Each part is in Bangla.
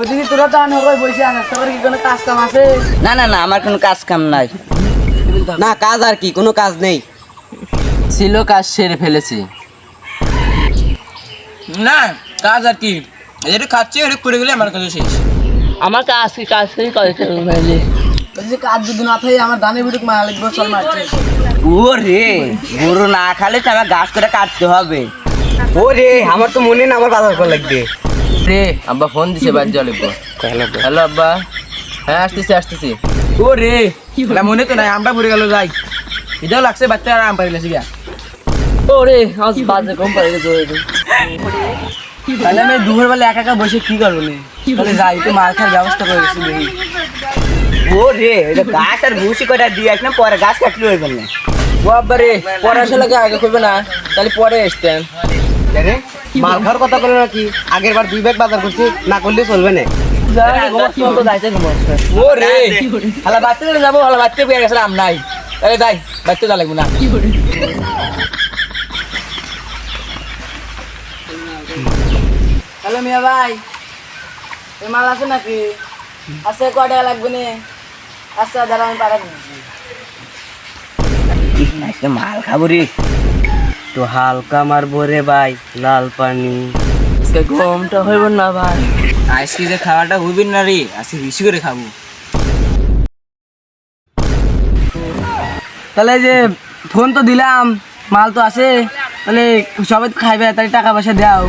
ওদিকে তোরা তো অনেক বসে আছিস তোর কি কোনো কাজ কাম আছে? না না না আমার কোনো কাজ কাম নাই। না কাজ আর কি কোনো কাজ নেই। ছিল কাজ সেরে ফেলেছি। না কাজ আর কি। যেটা খাচ্ছি ওটা করে গেলে আমার কাছে শেষ। আমার কাজ কি কাজ কি করে কাজ যদি না থাকে আমার ধানের বিটুক মারা লাগবে চল মারছে ও রে গরু না খালে তো আমার গাছ করে কাটতে হবে। ও রে আমার তো মনে না আমার বাজার করা লাগবে। রে আব্বা ফোন দিছে বাদ জলে হ্যালো আব্বা। হ্যাঁ আসতেছি আসতেছি। ও রে মনে তো নাই আমরা পড়ে গেল যাই। এটাও লাগছে বাচ্চা আরাম পারিলে গিয়া। ওরে আজ বাজে কম পারে গেছে তাহলে আমি দুপুর বেলা একা একা বসে কি করব নে? তাহলে যাই তো মার খাওয়ার ব্যবস্থা করে দিচ্ছি দেখি। ও রে এটা গাছ আর ভুসি করে দিয়ে আসলাম পরে গাছ কাটলে হয়ে গেল ও আব্বা রে পড়াশোনাকে আগে করবে না? তাহলে পরে আসতেন রে। মাল খাওয়ার কথা বলে নাকি? আগের বার দুই ব্যাগ বাজার করছি না করলে চলবে না। যাব বাচ্চা পেয়ে গেছে আম নাই। তাহলে যাই বাচ্চা যা লাগবে না। হ্যালো মিয়া ভাই এ মাল আছে নাকি? আছে কয় টাকা লাগবে নে? আচ্ছা দাঁড়া আমি পাড়া মাল খাব রে। তো হালকা মারবো রে ভাই লাল পানি। আজকে গমটা হইব না ভাই। আজকে যে খাওয়াটা হইবি না রে আজকে বেশি করে খাব। তাহলে যে ফোন তো দিলাম মাল তো আছে তাহলে সবাই তো খাইবে তাহলে টাকা পয়সা দাও।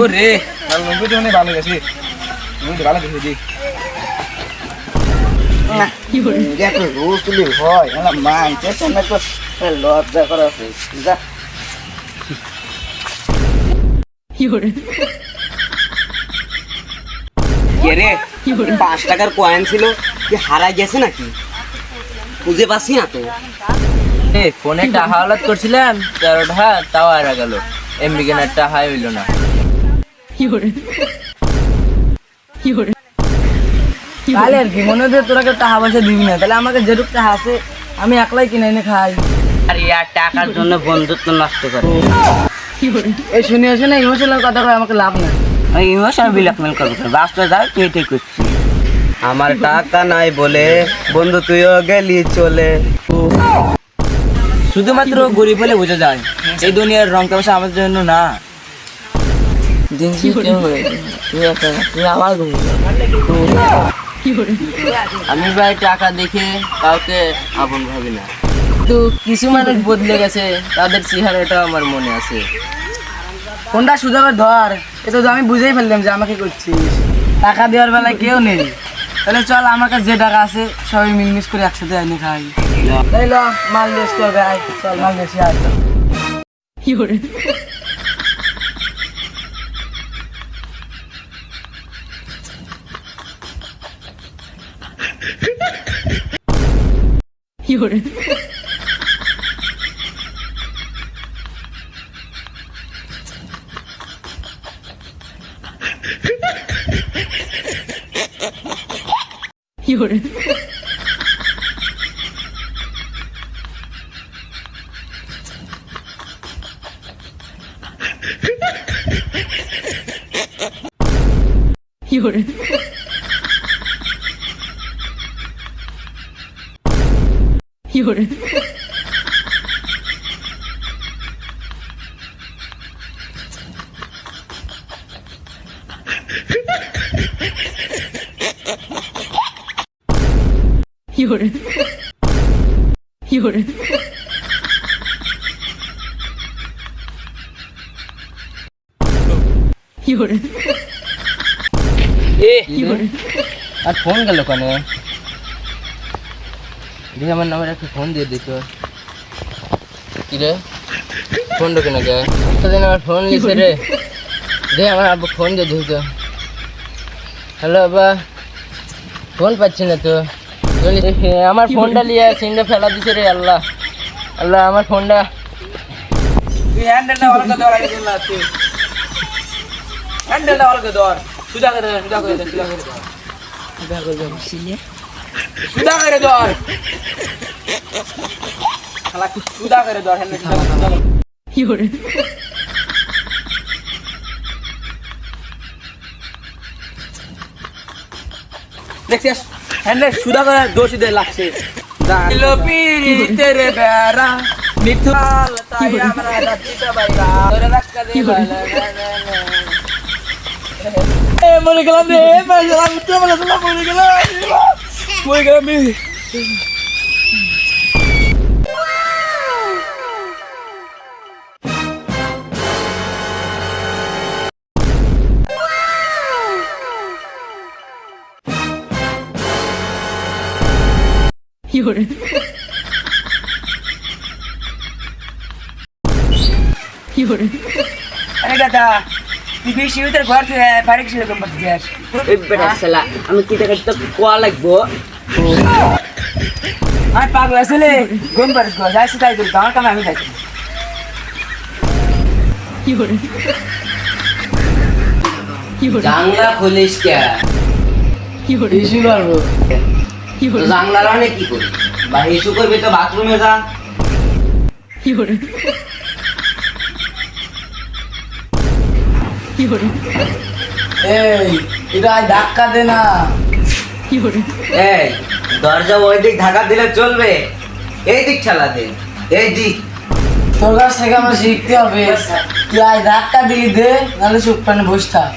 ও রে ভালো গেছে। ভালো গেছে দেখো রোজ তুলি হয় আমার মাংসের সঙ্গে তো লজ্জা করা আছে যা। কে রে? পাঁচ টাকার কয়েন ছিল কি হারাই গেছে নাকি? খুঁজে পাচ্ছি না তো। ফোনে টাকা হাওলাত করছিলাম তেরো টাকা তাও হারা গেল। এমবি কেনার টাকা হইল না। তাহলে আর কি মনে হচ্ছে তোরা কেউ টাকা পয়সা দিবি না। তাহলে আমাকে যেটুকু টাকা আছে আমি একলাই কিনে এনে খাই। আর ইয়ার টাকার জন্য বন্ধুত্ব নষ্ট করে। এই শুনে শুনে ইমোশনাল কথা কয় আমাকে লাভ না ওই ইমোশন ব্ল্যাকমেল করব বাস্তবে যাও তুই এটাই করছিস। আমার টাকা নাই বলে বন্ধু তুইও গেলি চলে। শুধুমাত্র গরিব হলে বোঝা যায় এই দুনিয়ার রং তামাশা আমাদের জন্য না। দিন হয়ে? তুই আমার আমি ভাই টাকা দেখে কাউকে আপন ভাবি না। কিন্তু কিছু মানুষ বদলে গেছে, তাদের আমার মনে আছে। কোনটা সুযোগ ধর, এটা তো আমি বুঝেই ফেললাম যে আমাকে করছিস। টাকা দেওয়ার বেলায় কেউ নেই। তাহলে চল, আমার কাছে যে টাকা আছে, সবাই মিলমিশ করে একসাথে এনে খাই। মাল আসতে হবে, আয়। চল, মাল 有人。有人。有人。দিয়ে আসি, আয় আর ফোন গেল কেন দেখি আমার নাম্বার একটা ফোন দিয়ে দেখো কি রে ফোন ঢোকে না কে দিন আমার ফোন লিখে রে। দে আমার আব্বু ফোন দিয়ে দেখি তো। হ্যালো আব্বা। ফোন পাচ্ছি না তো। আমার ফোনটা নিয়ে সিংটা ফেলা দিছে রে আল্লাহ। আল্লাহ আমার ফোনটা। হ্যান্ডেলটা করে ধর আগে হ্যান্ডেলটা করে ধর। সুদা করে সুদা করে সুদা করে ধর। সুদা করে ধর। শালা সুদা করে ধর সুদা করে, দেখছিস? হ্যাঁ সুদা করে দোষ দিয়ে লাগছে পিরিতের বেড়া মিথুয়াল তাই আমরা যাচ্ছি সবাই ধরে ধাক্কা দিয়ে এ গেলাম রে মরে গেলাম মরে গেলাম। মরে গেলাম মরে গেলাম রে আরে দাদা তুই বেশি উত্তর ঘর থেকে বাড়ি কিছু রকম করতে চাস এই বেটা শালা আমি কি টাকা তো কোয়া লাগবো? আমি পাগল আসলে ঘুম পারিস গো যাইছি তাই করি আমার কামে আমি যাইছি। জাংলা খুলিস কে? ইস্যু করব। তো জাংলার অনেক কি করি? বা ইস্যু করবি তো বাথরুমে যা। এই, এটা ধাক্কা দে না। এই, দরজা ওই দিক ঢাকা দিলে চলবে। এই দিক ঠেলা দে, এই দিক। তোর কাছ থেকে আমরা শিখতে হবে। তুই আজ ধাক্কা দিলি দে, নাহলে চুপ পানে বসে থাক।